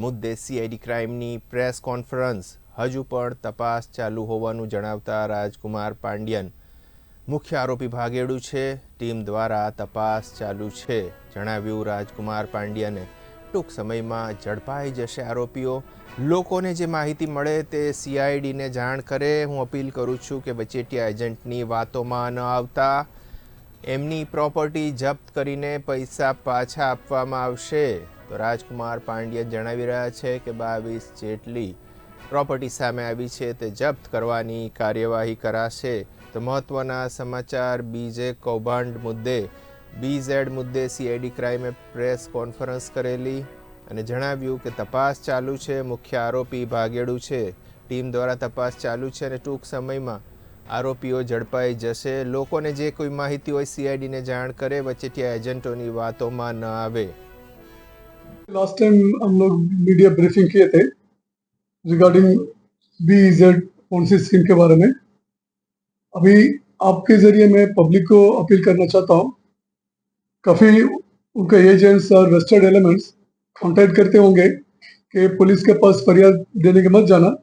મુદ્દે CID ક્રાઇમની press conference હજુ પણ તપાસ ચાલુ હોવાનું જણાવતા રાજકુમાર પાંડ્યન. મુખ્ય આરોપી ભાગેડુ છે, ટીમ દ્વારા તપાસ ચાલુ છે, જણાવ્યું રાજકુમાર પાંડ્યને. ટૂંક સમયમાં ઝડપાઈ જશે આરોપીઓ. લોકોને જે માહિતી મળે તે સીઆઈડીને જાણ કરે. હું અપીલ કરું છું કે વચેટિયા એજન્ટની વાતોમાં ન આવતા. એમની પ્રોપર્ટી જપ્ત કરીને પૈસા પાછા આપવામાં આવશે. તો રાજકુમાર પાંડ્યા જણાવી રહ્યા છે કે બાવીસ જેટલી પ્રોપર્ટી સામે આવી છે તે જપ્ત કરવાની કાર્યવાહી કરાશે. તો મહત્વના સમાચાર બીજે કૌભાંડ મુદ્દે. બીઝેડ મુદ્દે સીઆઈડી ક્રાઇમે પ્રેસ કોન્ફરન્સ કરેલી અને જણાવ્યું કે તપાસ ચાલુ છે, મુખ્ય આરોપી ભાગેડુ છે. ટીમ દ્વારા તપાસ ચાલુ છે અને ટૂંક સમયમાં આરોપીઓ ઝડપાઈ જશે. લોકોને જે કોઈ માહિતી હોય સીઆઈડીને જાણ કરે, વચેટિયા એજન્ટોની વાતોમાં ન આવે. लास्ट टाइम हम लोग मीडिया ब्रीफिंग किए थे regarding B Z policy scheme के बारे में। अभी आपके ज़रिए मैं पब्लिक को अपील करना चाहता हूँ। काफ़ी उनके एजेंट्स और वेस्टेड एलिमेंट्स कांटेक्ट करते होंगे कि पुलिस के पास फरियाद देने के मत जाना,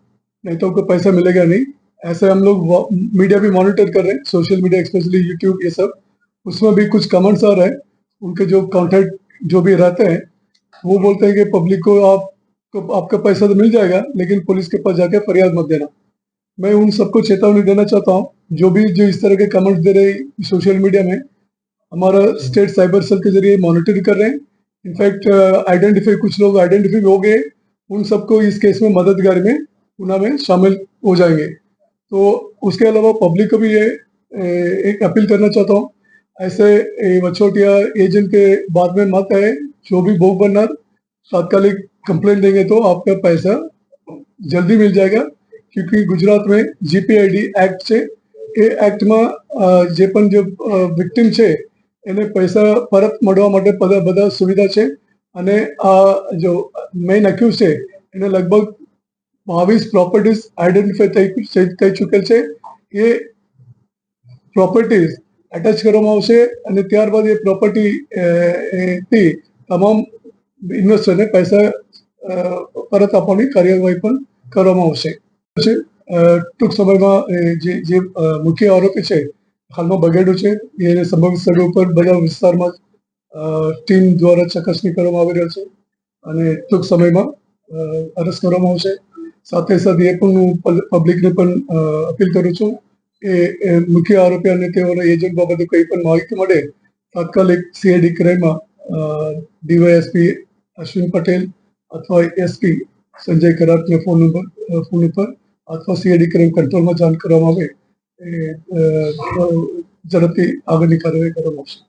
नहीं तो उनको पैसा मिलेगा नहीं। ऐसे हम लोग मीडिया भी मॉनिटर कर रहे हैं सोशल मीडिया स्पेशली यूट्यूब ये सब। उसमें भी कुछ कमेंट्स आ रहे हैं। उनके जो कॉन्टेक्ट जो भी रहते हैं वो बोलते हैं कि पब्लिक को आप, को आपका पैसा तो मिल जाएगा, लेकिन पुलिस के पास जाके फरियाद मत देना। मैं उन सबको चेतावनी देना चाहता हूँ, जो भी, जो इस तरह के कमेंट्स दे रहे सोशल मीडिया में, हमारा स्टेट साइबर सेल के ज़रिए मॉनिटर कर रहे हैं। इनफैक्ट आइडेंटिफाई कुछ लोग आइडेंटिफाई हो गए, उन सबको इस केस में मददगार में उन्हें में शामिल हो जाएँगे। तो उसके अलावा पब्लिक को भी ये एक अपील करना चाहता हूँ ऐसे ए, वचोटिया एजेंट के बाद में मत आए जो भी भोग बनना तात्कालिक कंप्लेंट देंगे तो आपका पैसा जल्दी मिल जाएगा क्योंकि गुजरात में જીપીઆઈડી એક્ટ છે એ એક્ટમાં જે પણ જે વિક્ટિમ છે એને પૈસા પરત મળવા માટે બધા બધા સુવિધા છે અને આ જો મેઇન અક્યુઝ છે એને લગભગ બાવીસ પ્રોપર્ટીઝ આઈડેન્ટિફાઈ થઈ થઈ ચૂકેલ છે એ પ્રોપર્ટીઝ એટેચ કરવામાં આવશે અને ત્યારબાદ એ પ્રોપર્ટી થી તમામ ઇન્વેસ્ટરને પૈસા પરત આપવાની કાર્યવાહી પણ કરવામાં આવશે. ટૂંક સમયમાં જે જે મુખ્ય આરોપી છે, હાલમાં બગેડો છે, એને સંભવિત સ્થળો ઉપર બધા વિસ્તારમાં ટીમ દ્વારા ચકાસણી કરવામાં આવી રહ્યો છે અને ટૂંક સમયમાં અરેસ્ટ કરવામાં આવશે. સાથે સાથે એ પણ હું પબ્લિકને પણ અપીલ કરું છું એ મુખ્ય આરોપી અને તેઓના એજન્ટ બાબતે કંઈ પણ માહિતી મળે, તાત્કાલિક સીઆઈડી ક્રાઇમમાં ડીવાયએસપી અશ્વિન પટેલ અથવા એસપી સંજય કરાટને ફોન નંબર ફોન ઉપર અથવા સીઆઈડી ક્રાઇમ કંટ્રોલમાં જાણ કરવામાં આવે, એ ઝડપથી આગળની કાર્યવાહી કરવામાં આવશે.